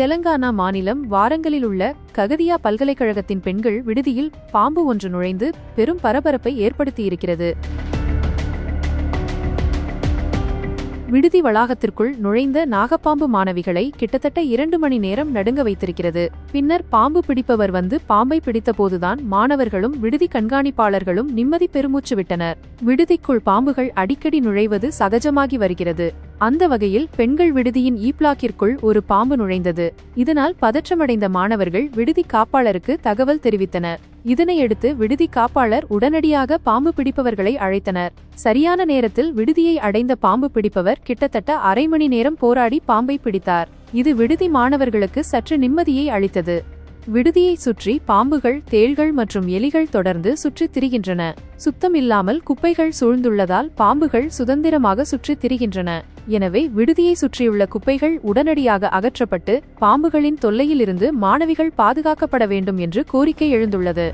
தெலங்கானா மாநிலம் வாரங்களில் உள்ள ககதியா பல்கலைக்கழகத்தின் பெண்கள் விடுதியில் பாம்பு ஒன்று நுழைந்து பெரும் பரபரப்பை ஏற்படுத்தியிருக்கிறது. விடுதி வளாகத்திற்குள் நுழைந்த நாகப்பாம்பு மாணவிகளை கிட்டத்தட்ட இரண்டு மணி நேரம் நடுங்க வைத்திருக்கிறது. பின்னர் பாம்பு பிடிப்பவர் வந்து பாம்பை பிடித்தபோதுதான் மாணவர்களும் விடுதி கண்காணிப்பாளர்களும் நிம்மதி பெருமூச்சு விட்டனர். விடுதிக்குள் பாம்புகள் அடிக்கடி நுழைவது சகஜமாகி வருகிறது. அந்த வகையில் பெண்கள் விடுதியின் ஈப்ளாக்கிற்குள் ஒரு பாம்பு நுழைந்தது. இதனால் பதற்றமடைந்த மாணவர்கள் விடுதி காப்பாளருக்கு தகவல் தெரிவித்தனர் இதனையடுத்து விடுதி காப்பாளர் உடனடியாக பாம்பு பிடிப்பவர்களை அழைத்தனர். சரியான நேரத்தில் விடுதியை அடைந்த பாம்பு பிடிப்பவர் கிட்டத்தட்ட அரை மணி நேரம் போராடி பாம்பை பிடித்தார். இது விடுதி மாணவர்களுக்கு சற்று நிம்மதியை அளித்தது. விடுதியை சுற்றி பாம்புகள் தேள்கள் மற்றும் எலிகள் தொடர்ந்து சுற்றித் திரிகின்றன. சுத்தம் இல்லாமல் குப்பைகள் சூழ்ந்துள்ளதால் பாம்புகள் சுதந்திரமாக சுற்றித் திரிகின்றன. எனவே விடுதியை சுற்றியுள்ள குப்பைகள் உடனடியாக அகற்றப்பட்டு பாம்புகளின் தொல்லையிலிருந்து மாணவிகள் பாதுகாக்கப்பட வேண்டும் என்று கோரிக்கை எழுந்துள்ளது.